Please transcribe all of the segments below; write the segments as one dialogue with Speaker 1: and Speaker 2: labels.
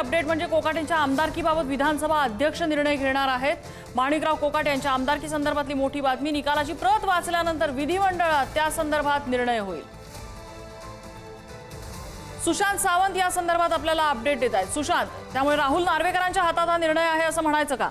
Speaker 1: Update म्हणजे कोकाटेंच्या आमदारकीबाबत विधानसभा अध्यक्ष निर्णय घेणार आहेत. माणिकराव कोकाट यांच्या आमदारकी संदर्भातली मोठी बातमी. निकालाची प्रत वाचल्यानंतर विधिमंडळात त्या संदर्भात निर्णय होईल. सुशांत सावंत या संदर्भात आपल्याला अपडेट देत आहेत. सुशांत त्यामुळे राहुल नार्वेकरांच्या हातात हा निर्णय आहे असं म्हणायचं का?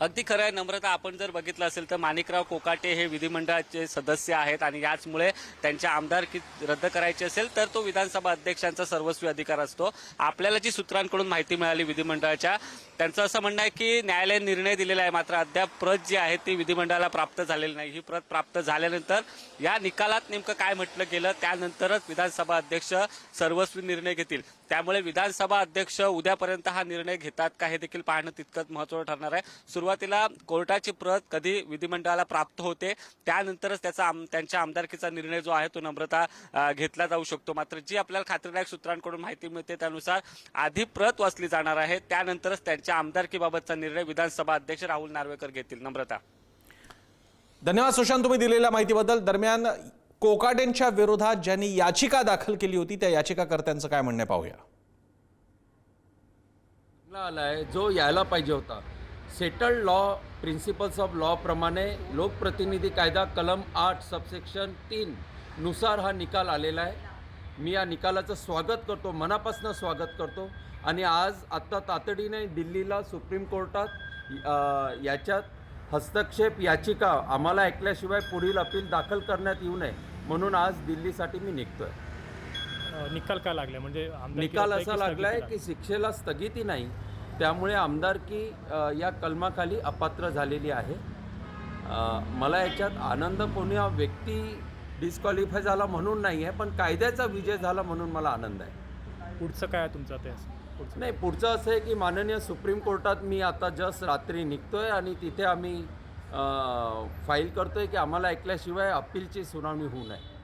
Speaker 2: अगदी खरं आहे. नम्रता आपण जर बघितलं असेल तर माणिकराव कोकाटे हे विधिमंडळाचे सदस्य आहेत आणि याचमुळे त्यांच्या आमदारकी रद्द करायची असेल तर तो विधानसभा अध्यक्षांचा सर्वस्वी अधिकार असतो. आपल्याला जी सूत्रांकडून माहिती मिळाली विधिमंडळाच्या त्यांचं असं म्हणणं आहे की न्यायालयाने निर्णय दिलेला आहे. मात्र अद्याप प्रत जी आहे ती विधिमंडळाला प्राप्त झालेली नाही. ही प्रत प्राप्त झाल्यानंतर या निकालात नेमकं काय म्हटलं गेलं त्यानंतरच विधानसभा अध्यक्ष सर्वस्वी निर्णय घेतील. त्यामुळे विधानसभा अध्यक्ष उद्यापर्यंत हा निर्णय घेतात का हे देखील पाहणं तितकंच महत्त्वाचं ठरणार आहे. सुरुवातीला कोर्टाची प्रत कधी विधिमंडळाला प्राप्त होते त्यानंतरच त्याचा आम- त्यांच्या आमदारकीचा निर्णय जो आहे तो नम्रता घेतला जाऊ शकतो. मात्र जी आपल्याला खात्रीदायक सूत्रांकडून माहिती मिळते त्यानुसार आधी प्रत वाचली जाणार आहे त्यानंतरच त्यांच्या आमदारकीबाबतचा निर्णय विधानसभा अध्यक्ष राहुल नार्वेकर घेतील. नम्रता.
Speaker 3: धन्यवाद सुशांत तुम्ही दिलेल्या माहितीबद्दल. दरम्यान कोकाटेंच्या विरोधात ज्यांनी याचिका दाखल केली होती त्या याचिकाकर्त्यांचं काय म्हणणं आहे पाहूया.
Speaker 4: ला आलाय जो यायला पाहिजे होता settled law principles of law प्रमाणे लोकप्रतिनिधी कायदा कलम आठ सबसेक्शन तीन नुसार हा निकाल आलेला आहे. मी या निकालाचं स्वागत करतो मनापासून स्वागत करतो. आणि आज आत्ता तातडीने दिल्लीला सुप्रीम कोर्टात याच्यात हस्तक्षेप याचिका आम्हाला ऐकल्याशिवाय पुढील अपील दाखल करण्यात येऊ नये. म्हणून आज दिल्लीसाठी मी निघतोय.
Speaker 5: अ, निकाल काय लागले? म्हणजे
Speaker 4: निकाल असा
Speaker 5: की
Speaker 4: लागलाय
Speaker 5: स्थगिती
Speaker 4: की शिक्षेला स्थगिती नाही त्यामुळे आमदारकी या कलमाखाली अपात्र झालेली आहे. मला याच्यात आनंद कोणी व्यक्ती डिस्क्वालिफाय झाला म्हणून नाही आहे पण कायद्याचा विजय झाला म्हणून मला आनंद आहे?
Speaker 5: पुढचं काय आहे तुमचं ते?
Speaker 4: नाही पुढचं असं आहे की माननीय सुप्रीम कोर्टात मी आता जस्ट रात्री निघतोय आणि तिथे आम्ही फाईल करतोय की आम्हाला ऐकल्याशिवाय अपीलची सुनावणी होऊ नये.